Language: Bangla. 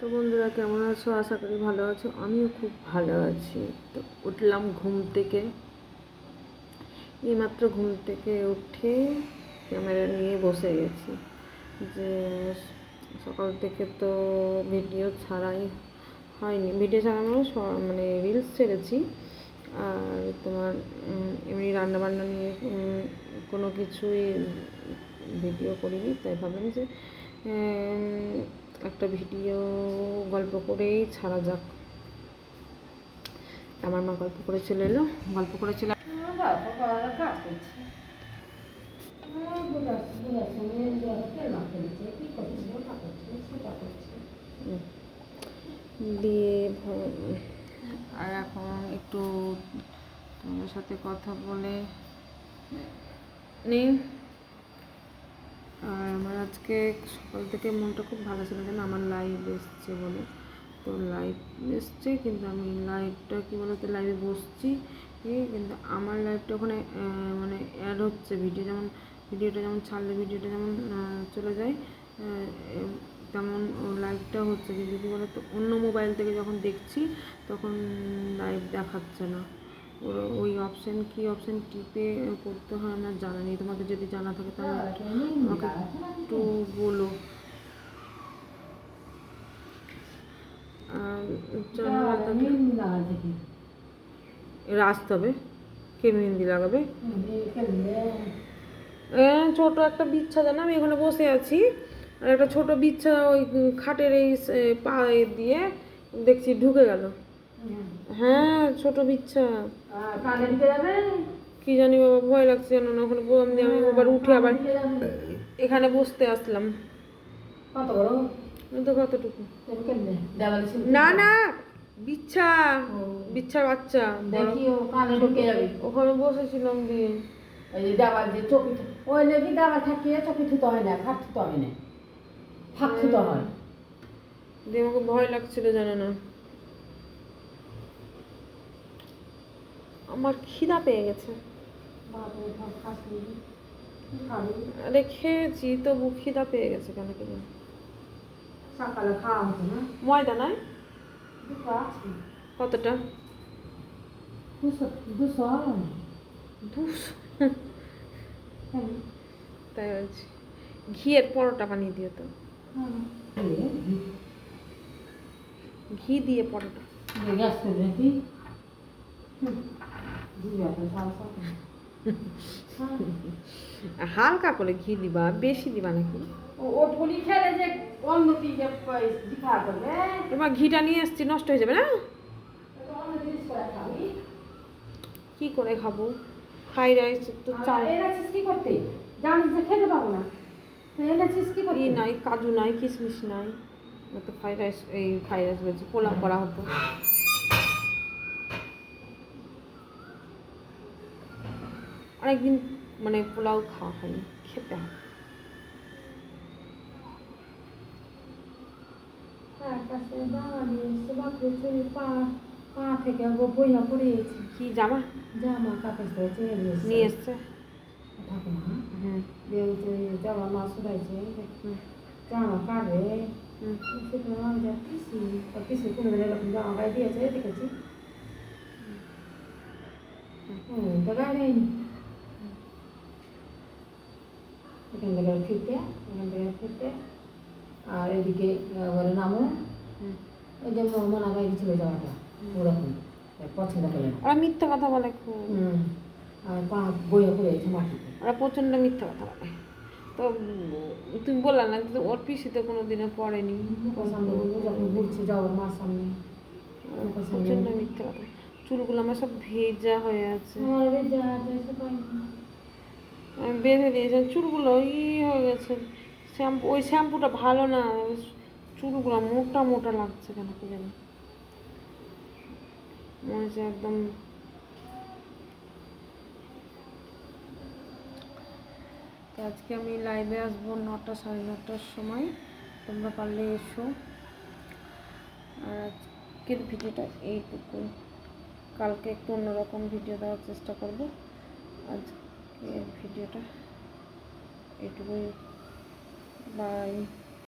তো বন্ধুরা, কেমন আছো? আশা করি ভালো আছো। আমিও খুব ভালো আছি। তো উঠলাম ঘুম থেকে। এইমাত্র ঘুম থেকে উঠে ক্যামেরা নিয়ে বসে গেছি। যে সকাল থেকে তো ভিডিও ছাড়াই হয়নি। ভিডিও ছাড়ানো মানে রিলস ছেড়েছি। আর তোমার এমনি রান্নাবান্না নিয়ে কোনো কিছুই ভিডিও করিনি, তাই ভাবলাম যে একটা ভিডিও গল্প করেই ছাড়া যাক। আমার মা গল্প করে চলে এলো গল্প করে চলে দিয়ে আর এখন একটু তোমার সাথে কথা বলে নেই? আজকে সকাল থেকে মনটা খুব ভালো ছিল যেন আমার লাইভ এসছে বলে। তো লাইভ এসছে, কিন্তু আমি লাইভটা কী বলতো লাইভে বসছি। কিন্তু আমার লাইভটা ওখানে মানে অ্যাড হচ্ছে ভিডিও যেমন ভিডিওটা যেমন ছাড়লে ভিডিওটা যেমন চলে যায় তেমন লাইভটা হচ্ছে। কিন্তু কী বলতো অন্য মোবাইল থেকে যখন দেখছি, তখন লাইভ দেখাচ্ছে না। ওই অপশান কি অপশান টিপে করতে হয় আমার জানা নেই। তোমাদের যদি জানা থাকে তাহলে আমাকে একটু বলো। আর আসতে হবে? কে মেহেন্দি লাগাবে? ছোট একটা বিচ্ছা জানা আমি এখানে বসে আছি। আর একটা ছোট বিচ্ছা ওই খাটের এই পা দিয়ে দেখছি ঢুকে গেল। হ্যাঁ ছোট বিচ্ছা। কি জানি বাবা ভয় লাগছে জানো না ওখানে ব- আমি আমি আবার উঠে আবার এখানে বসতে আসলাম। কত বড়? তো কতটুকু? না না বিচ্ছা। বিচ্ছার বাচ্চা দেখি ও কানে ঢুকে যাবে। ওখানে বসেছিলাম দিয়ে ওই যে চকি ওই নাকি দেওয়াল থাকিয়ে চকি থুতে হয় না ফাঁক থুতে হয় না। ফাঁক থুতে হয়। দিয়ে আমাকে ভয় লাগছিল জানো না। আমার খিদা পেয়ে গেছে। আরে খেয়েছি তবু খিদা পেয়ে গেছে কেন কি জানি। সকালে খাওয়া হতো না। ময়দা নয় কতটা? দুশো দুশো হ্যাঁ। তাই বলছি। ঘিয়ের পরোটা বানিয়ে দিও তো। ঘি দিয়ে পরোটা। গ্যাস সালসা হালকা করে ঘি দিবা বেশি দিবা নাকি? তোমার ঘিটা নিয়ে এসছি নষ্ট হয়ে যাবে না? কি করে খাব? ফ্রাইড রাইস তো চাল। কি করতে? জানিস যে খেতে পাবো না। ই নাই কাজু নাই কিশমিশ নাই। তো ফ্রাইড রাইস এই ফ্রাইড রাইস বলছি পোলাও করা হতো। অনেকদিন মানে পোলাও খাওয়া হয়নি খেতে বইয়া পড়িয়েছে কি জামা? জামা কাপড় নিয়ে এসছে। ঠাকুমা হুম। জামা উড়াইছে জামা কাটে সেখানে আমি যা পিসি পিসি কোনো এরকম জামা গায়ে দিয়েছে দেখেছি। হুম। তো গায়ে এখান থেকে ফিরতে এখান থেকে ফিরতে আর এদিকে বলে নামো ওই যে মনা গায়ে ছিল যাওয়াটা ওরকম পছন্দ করে ওরা মিথ্যা কথা বলে খুব আর পা বইয়া পড়েছে মাটিতে ওরা প্রচণ্ড মিথ্যা কথা বলে তো তুমি বললা না যে ওর পিসিতে কোনো দিনে পড়েনি সামনে যখন ঘুরছে যাওয়ার মার সামনে প্রচণ্ড মিথ্যা কথা চুলগুলো আমার সব ভেজা হয়ে আছে আমার আমি বেঁধে দিয়েছি, চুলগুলো ই হয়ে গেছে। শ্যাম্পু, ওই শ্যাম্পুটা ভালো না, চুলগুলো মোটা মোটা লাগছে কেন কি জানি। মনে হচ্ছে একদম আজকে আমি লাইভে আসব নটা সাড়ে নটার সময়। তোমরা পারলে এসো। আর আজকের ভিডিওটা এইটুকু কালকে একটু অন্যরকম ভিডিও দেওয়ার চেষ্টা করব। আজকের ভিডিওটা এটুকুই। বাই